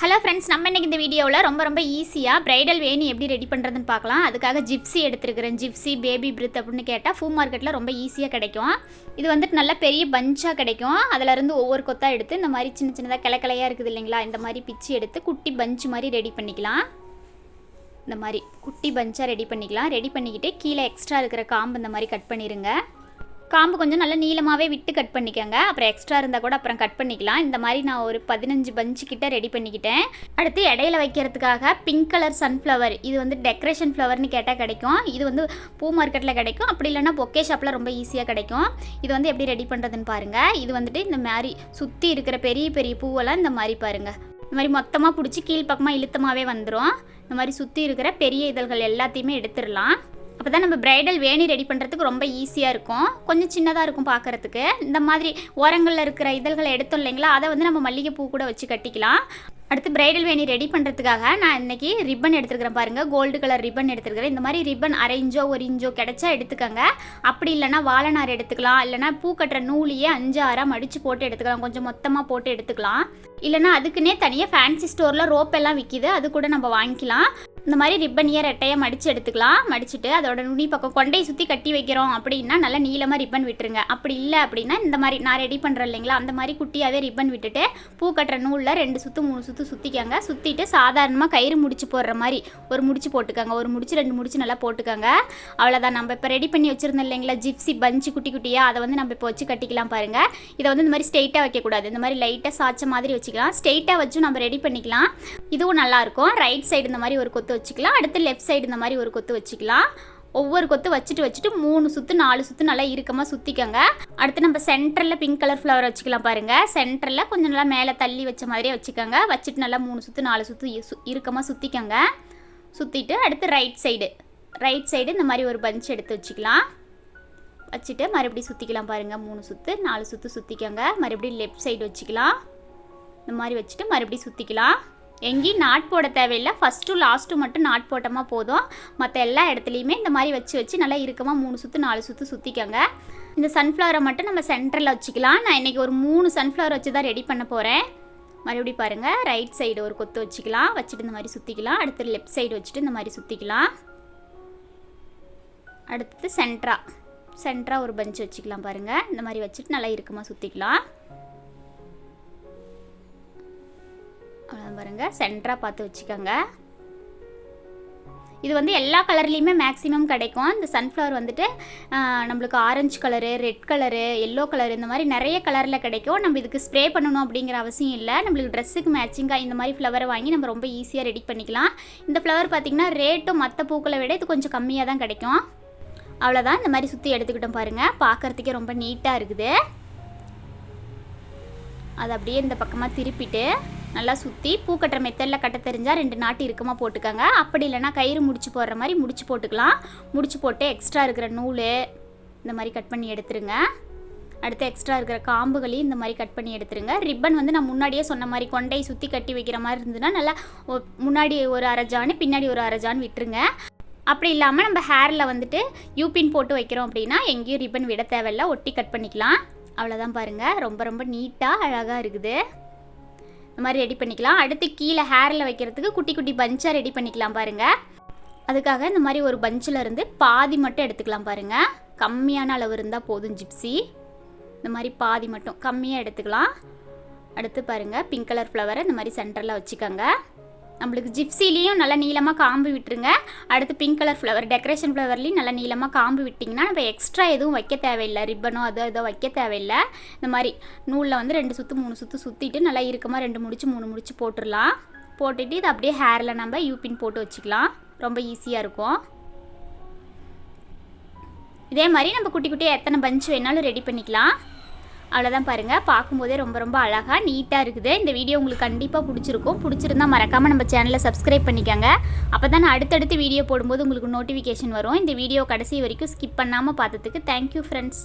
Hello friends நம்ம இன்னைக்கு இந்த வீடியோவில் ரொம்ப ரொம்ப ஈஸியாக ப்ரைடல் வேணி எப்படி ரெடி பண்ணுறதுன்னு பார்க்கலாம். அதுக்காக ஜிப்ஸி எடுத்துருக்கிறேன். ஜிப்ஸி பேபி பிரித் அப்படின்னு கேட்டால் ஃபூ மார்க்கெட்டில் ரொம்ப ஈஸியாக கிடைக்கும். இது வந்துட்டு நல்ல பெரிய பஞ்சாக கிடைக்கும். அதிலருந்து ஒவ்வொரு கொத்தாக எடுத்து இந்த மாதிரி சின்ன சின்னதாக கிளக்கிளையாக இருக்குது இல்லைங்களா? இந்த மாதிரி பிச்சு எடுத்து குட்டி பஞ்ச் மாதிரி ரெடி பண்ணிக்கலாம். இந்த மாதிரி குட்டி பஞ்சாக ரெடி பண்ணிக்கலாம். ரெடி பண்ணிக்கிட்டு கீழே எக்ஸ்ட்ரா இருக்கிற காம்பு இந்த மாதிரி கட் பண்ணிடுங்க காம்பு கொஞ்சம் நல்லா நீளமாகவே விட்டு கட் பண்ணிக்கோங்க. அப்புறம் எக்ஸ்ட்ரா இருந்தால் கூட அப்புறம் கட் பண்ணிக்கலாம். இந்த மாதிரி நான் ஒரு பதினஞ்சு பஞ்சு கிட்ட ரெடி பண்ணிக்கிட்டேன். அடுத்து இடையில வைக்கிறதுக்காக பிங்க் கலர் சன்ஃப்ளவர் இது வந்து டெக்கரேஷன் ஃப்ளவர்னு கேட்டால் கிடைக்கும். இது வந்து பூ மார்க்கெட்டில் கிடைக்கும். அப்படி இல்லைன்னா பொக்கே ஷாப்பில் ரொம்ப ஈஸியாக கிடைக்கும். இது வந்து எப்படி ரெடி பண்ணுறதுன்னு பாருங்கள் இது வந்துட்டு இந்த மாதிரி சுற்றி இருக்கிற பெரிய பெரிய பூவெல்லாம் இந்த மாதிரி பாருங்கள் இந்த மாதிரி மொத்தமாக பிடிச்சி கீழ்ப்பக்கமாக இழுத்தமாகவே வந்துடும் இந்த மாதிரி சுற்றி இருக்கிற பெரிய இதழ்கள் எல்லாத்தையுமே எடுத்துடலாம். அப்போ தான் நம்ம பிரைடல் வேணி ரெடி பண்ணுறதுக்கு ரொம்ப ஈஸியாக இருக்கும். கொஞ்சம் சின்னதாக இருக்கும் பார்க்குறதுக்கு இந்த மாதிரி ஓரங்களில் இருக்கிற இதழ்களை எடுத்தோம் இல்லைங்களா? அதை வந்து நம்ம மல்லிகைப்பூ கூட வச்சு கட்டிக்கலாம். அடுத்து பிரைடல் வேணி ரெடி பண்ணுறதுக்காக நான் இன்றைக்கி ரிப்பன் எடுத்துருக்கிறேன் பாருங்கள் கோல்டு கலர் ரிப்பன் எடுத்துருக்கிறேன். இந்த மாதிரி ரிப்பன் அரை ஒரு இஞ்சோ கிடச்சா எடுத்துக்கோங்க. அப்படி இல்லைனா வாழைநார் எடுத்துக்கலாம். இல்லைனா பூ கட்டுற நூலையே அஞ்சு ஆறாக மடித்து போட்டு எடுத்துக்கலாம். கொஞ்சம் மொத்தமாக போட்டு எடுத்துக்கலாம். இல்லைனா அதுக்குன்னே தனியாக ஃபேன்சி ஸ்டோரில் ரோப் எல்லாம் விற்கிது அது கூட நம்ம வாங்கிக்கலாம். இந்த மாதிரி ரிப்பனையே ரெட்டையாக மடித்து எடுத்துக்கலாம். மடிச்சுட்டு அதோட நுனி பக்கம் கொண்டையை சுற்றி கட்டி வைக்கிறோம் அப்படின்னா நல்லா நீளமாக ரிப்பன் விட்டுருங்க. அப்படி இல்லை அப்படின்னா இந்த மாதிரி நான் ரெடி பண்ணுறேன் இல்லைங்களா? அந்த மாதிரி குட்டியாகவே ரிப்பன் விட்டுட்டு பூ கட்டுற நூலில் ரெண்டு சுற்று மூணு சுற்று சுற்றிக்கங்க சுற்றிட்டு சாதாரணமாக கயிறு முடிச்சு போடுற மாதிரி ஒரு முடிச்சு போட்டுக்கோங்க. ஒரு முடிச்சு ரெண்டு முடிச்சு நல்லா போட்டுக்கோங்க. அவ்வளோதான் நம்ம இப்போ ரெடி பண்ணி வச்சுருந்தோம் இல்லைங்களா? ஜிப்ஸி பஞ்சு குட்டி குட்டியாக அதை வந்து நம்ம இப்போ வச்சு கட்டிக்கலாம் பாருங்கள் இதை வந்து இந்த மாதிரி ஸ்ட்ரெயிட்டாக வைக்கக்கூடாது இந்த மாதிரி லைட்டாக சாய்ச்ச மாதிரி வச்சுக்கலாம். ஸ்ட்ரெயிட்டாக வச்சும் நம்ம ரெடி பண்ணிக்கலாம். இதுவும் நல்லாயிருக்கும் ரைட் சைடு இந்த மாதிரி ஒரு கொத்து வச்சுக்கலாம். அடுத்து லெஃப்ட் சைடு இந்த மாதிரி ஒரு கொத்து வச்சுக்கலாம். ஒவ்வொரு கொத்து வச்சுட்டு வச்சுட்டு மூணு சுற்று நாலு சுற்று நல்லா இறுக்கமாக சுற்றிக்கோங்க அடுத்து நம்ம சென்டரில் பிங்க் கலர் ஃப்ளவர் வச்சுக்கலாம் பாருங்கள் சென்டரில் கொஞ்சம் நல்லா மேலே தள்ளி வச்ச மாதிரியே வச்சுக்கோங்க. வச்சுட்டு நல்லா மூணு சுற்று நாலு சுற்று இறுக்கமாக சுற்றிக்கோங்க சுற்றிட்டு அடுத்து ரைட் சைடு ரைட் சைடு இந்த மாதிரி ஒரு பஞ்ச் எடுத்து வச்சுக்கலாம். வச்சுட்டு மறுபடியும் சுற்றிக்கலாம் பாருங்கள் மூணு சுற்று நாலு சுற்று சுற்றிக்கோங்க மறுபடியும் லெஃப்ட் சைடு வச்சுக்கலாம். இந்த மாதிரி வச்சுட்டு மறுபடியும் சுற்றிக்கலாம் எங்கேயும் நாட் போட தேவையில்லை. ஃபஸ்ட்டு லாஸ்ட்டு மட்டும் நாட் போட்டோமா போதும். மற்ற எல்லா இடத்துலையுமே இந்த மாதிரி வச்சு வச்சு நல்லா இறுக்கமாக மூணு சுற்று நாலு சுற்று சுற்றிக்கோங்க இந்த சன்ஃப்ளவரை மட்டும் நம்ம சென்டரில் வச்சுக்கலாம். நான் இன்றைக்கி ஒரு மூணு சன்ஃப்ளவர் வச்சு தான் ரெடி பண்ண போகிறேன் மறுபடியும் பாருங்கள் ரைட் சைடு ஒரு கொத்து வச்சுக்கலாம். வச்சுட்டு இந்த மாதிரி சுற்றிக்கலாம் அடுத்து லெஃப்ட் சைடு வச்சுட்டு இந்த மாதிரி சுற்றிக்கலாம் அடுத்து சென்ட்ரா சென்ட்ரா ஒரு பஞ்ச் வச்சுக்கலாம் பாருங்கள் இந்த மாதிரி வச்சுட்டு நல்லா இருக்குமா சுற்றிக்கலாம் பாருங்கள் சென்டராக பார்த்து வச்சுக்கோங்க. இது வந்து எல்லா கலர்லேயுமே மேக்ஸிமம் கிடைக்கும். இந்த சன்ஃப்ளவர் வந்துட்டு நம்மளுக்கு orange colour red colour yellow colour இந்த மாதிரி நிறைய கலரில் கிடைக்கும். நம்ம இதுக்கு ஸ்ப்ரே பண்ணணும் அப்படிங்கிற அவசியம் இல்லை. நம்மளுக்கு ட்ரெஸ்ஸுக்கு மேட்சிங்காக இந்த மாதிரி ஃப்ளவரை வாங்கி நம்ம ரொம்ப ஈஸியாக ரெடி பண்ணிக்கலாம். இந்த ஃப்ளவர் பார்த்திங்கன்னா ரேட்டும் மற்ற பூக்களை விட இது கொஞ்சம் கம்மியாக தான் கிடைக்கும். அவ்வளோதான் இந்த மாதிரி சுற்றி எடுத்துக்கிட்டோம் பாருங்கள் பார்க்குறதுக்கே ரொம்ப நீட்டாக இருக்குது. அது அப்படியே இந்த பக்கமாக திருப்பிட்டு நல்லா சுற்றி பூக்கட்டுற மெத்தடில் கட்ட தெரிஞ்சால் ரெண்டு நாட்டு இறுக்கமாக போட்டுக்கோங்க. அப்படி இல்லைனா கயிறு முடிச்சு போடுற மாதிரி முடிச்சு போட்டுக்கலாம். முடிச்சு போட்டு எக்ஸ்ட்ரா இருக்கிற நூல் இந்த மாதிரி கட் பண்ணி எடுத்துருங்க. அடுத்து எக்ஸ்ட்ரா இருக்கிற காம்புகளையும் இந்த மாதிரி கட் பண்ணி எடுத்துருங்க. ரிப்பன் வந்து நான் முன்னாடியே சொன்ன மாதிரி கொண்டை சுற்றி கட்டி வைக்கிற மாதிரி இருந்ததுன்னா நல்லா முன்னாடி ஒரு அரைஜான்னு பின்னாடி ஒரு அரைஜான் விட்டுருங்க. அப்படி இல்லாமல் நம்ம ஹேரில் வந்துட்டு யூபின் போட்டு வைக்கிறோம் அப்படின்னா எங்கேயும் ரிப்பன் விட தேவையில்ல. ஒட்டி கட் பண்ணிக்கலாம். அவ்வளோதான் பாருங்கள் ரொம்ப ரொம்ப நீட்டாக அழகாக இருக்குது. இந்த மாதிரி ரெடி பண்ணிக்கலாம். அடுத்து கீழே ஹேரில் வைக்கிறதுக்கு குட்டி குட்டி பஞ்சாக ரெடி பண்ணிக்கலாம் பாருங்கள் அதுக்காக இந்த மாதிரி ஒரு பஞ்சில் இருந்து பாதி மட்டும் எடுத்துக்கலாம் பாருங்கள் கம்மியான அளவு இருந்தால் போதும் ஜிப்ஸி இந்த மாதிரி பாதி மட்டும் கம்மியாக எடுத்துக்கலாம். அடுத்து பாருங்கள் பிங்க் கலர் ஃப்ளவரை இந்த மாதிரி சென்டரில் வச்சுக்கோங்க. நம்மளுக்கு ஜிப்சிலையும் நல்லா நீளமாக காம்பு விட்டுருங்க. அடுத்து பிங்க் கலர் ஃப்ளவர் டெக்கரேஷன் ஃப்ளவர்லேயும் நல்லா நீளமாக காம்பு விட்டிங்கன்னா நம்ம எக்ஸ்ட்ரா எதுவும் வைக்க தேவையில்லை. ரிப்பனோ அதோ இதோ வைக்க தேவையில்லை. இந்த மாதிரி நூலில் வந்து ரெண்டு சுற்று மூணு சுற்று சுற்றிட்டு நல்லா இருக்கமாக ரெண்டு முடிச்சு மூணு முடிச்சு போட்டுடலாம் போட்டுட்டு இது அப்படியே ஹேரில் நம்ம யூபின் போட்டு வச்சுக்கலாம். ரொம்ப ஈஸியாக இருக்கும். இதே மாதிரி நம்ம குட்டி குட்டியாக எத்தனை பஞ்ச் வேணாலும் ரெடி பண்ணிக்கலாம். அவ்வளோதான் பாருங்கள் பார்க்கும்போதே ரொம்ப ரொம்ப அழகாக நீட்டாக இருக்குது. இந்த வீடியோ உங்களுக்கு கண்டிப்பாக பிடிச்சிருக்கும். பிடிச்சிருந்தா மறக்காமல் நம்ம சேனலை சப்ஸ்கிரைப் பண்ணிக்கோங்க. அப்போ தான் அடுத்தடுத்து வீடியோ போடும்போது உங்களுக்கு நோட்டிஃபிகேஷன் வரும். இந்த வீடியோ கடைசி வரைக்கும் ஸ்கிப் பண்ணாமல் பார்த்ததுக்கு தேங்க்யூ ஃப்ரெண்ட்ஸ்